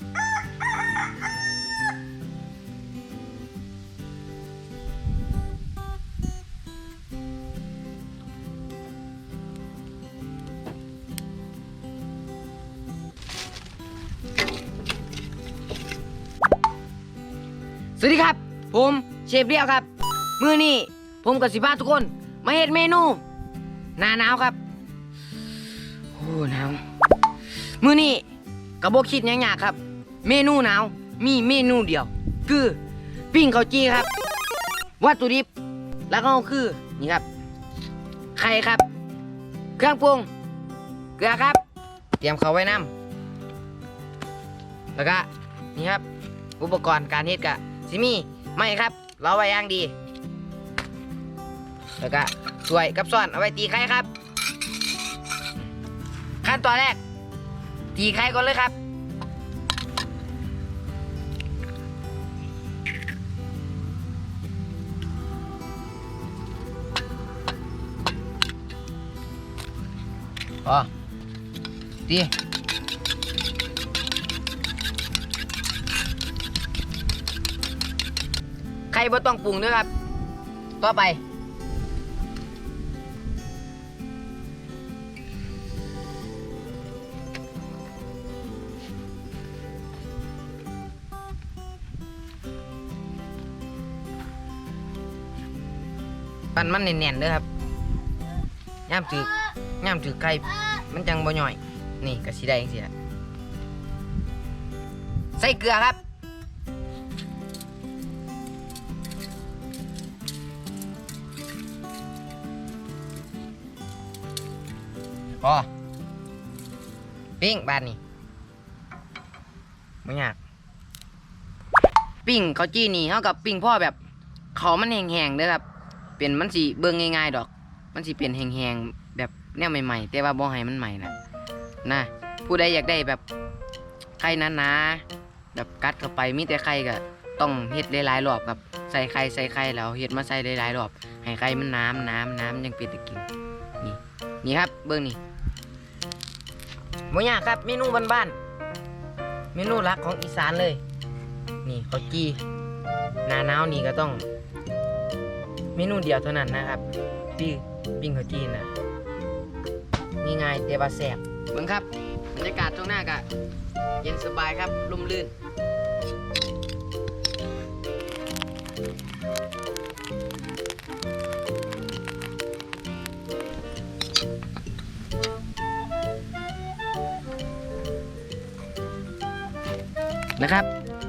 สวัสดีครับ ผมเชฟเดียวครับ มือนี้ผมกับสิพาทุกคน มาเฮ็ดเมนูหน้าหนาวครับโอ้หนาวมือนี้กระบอกคิดหยังยากครับ เมนูหนาวมีเมนูเดียว คือปิ้งข้าวจีครับ วัตถุดิบแล้วก็คือนี่ครับ ไข่ครับ เครื่องปรุงเกลือครับ เตรียมเขาไว้น้ำแล้วก็นี่ครับ อุปกรณ์การเฮ็ดกะสิมีไม่ครับ เราไว้ย่างดี แล้วก็ถ้วยกับซ้อนเอาไว้ตีไข่ครับ ขั้นตอนแรก ตีไข่ก่อนเลยครับ อ๋อตีใครบ่ต้องปรุงด้วยครับ ต่อไป ปั้นมันแน่นๆเด้อครับย่ามถือ ย่ามถือไก่มันจังบ่ย่อย นี่ก็สิได้จังซี่ล่ะใส่เกลือครับ พอ ปิ้งบ้านนี่ไม่ยาก ปิ้งเขาวจี้นี่เท่ากับปิ้งพ่อแบบ เขามันแห้งๆเด้อครับ เป็นมันสีเบิ่งง่ายๆดอก มันสีเป็นแห้งๆ แนวใหม่ๆแต่ว่าบ่ให้มันใหม่นะนะผู้ใดอยากได้แบบไข่หนาๆแบบกัดเข้าไปมีแต่ไข่ก็ต้องเฮ็ดหลายๆรอบครับใส่ไข่ใส่ไข่แล้วเฮ็ดมาใส่หลายๆรอบให้ไข่มันน้ำน้ำน้ำยังเป็นตะกินนี่นี่ครับเบิ่งนี่หมูย่างครับเมนูบ้านๆเมนูหลักของอีสานเลย นี่ข้าวจีหนาหนาวนี่ก็ต้อง เมนูเดียวเท่านั้นนะครับ ปิ้งปิ้งข้าวจีนะ ง่ายๆแต่ว่าแซ่บเบิ่งครับบรรยากาศตรงหน้ากะเย็นสบายครับลมลื่นนะครับ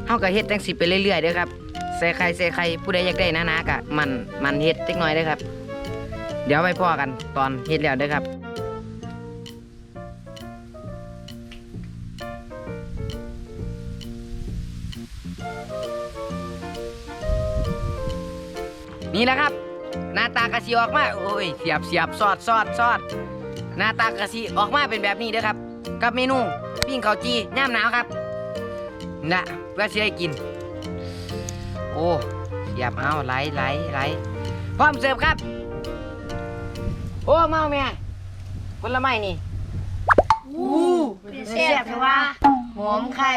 เฮาก็เฮ็ดจังสิไปเรื่อยๆเด้อครับใส่ไข่ใส่ไข่ผู้ใดอยากได้นะๆกะมันมันเฮ็ดจักน่อยเด้อครับ เดี๋ยวไปพ่อกันตอนเฮ็ดแล้วเด้อครับ นี่แหละครับ หน้าตากระสีออกมา โอ้ย เสียบเสียบซอดซอดซอดหน้าตากระสีออกมาเป็นแบบนี้เด้อครับ กับเมนูปิ้งข้าวจีย่ามหนาวครับนะเพื่อสิให้กิน โอ้เสียบเอาไหลไหลไหลพร้อมเสิร์ฟครับ โอ้เมาแม่ผลไม้นี่อู้เป็นแซ่บแต่ว่าหอมไข่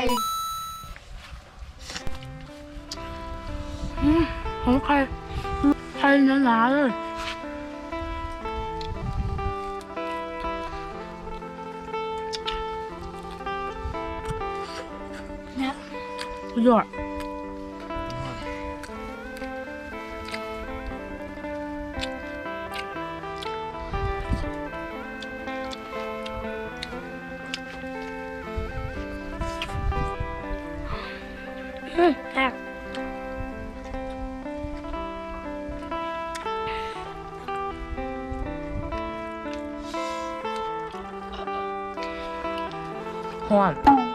ของใค รใครหนาๆเลย 포함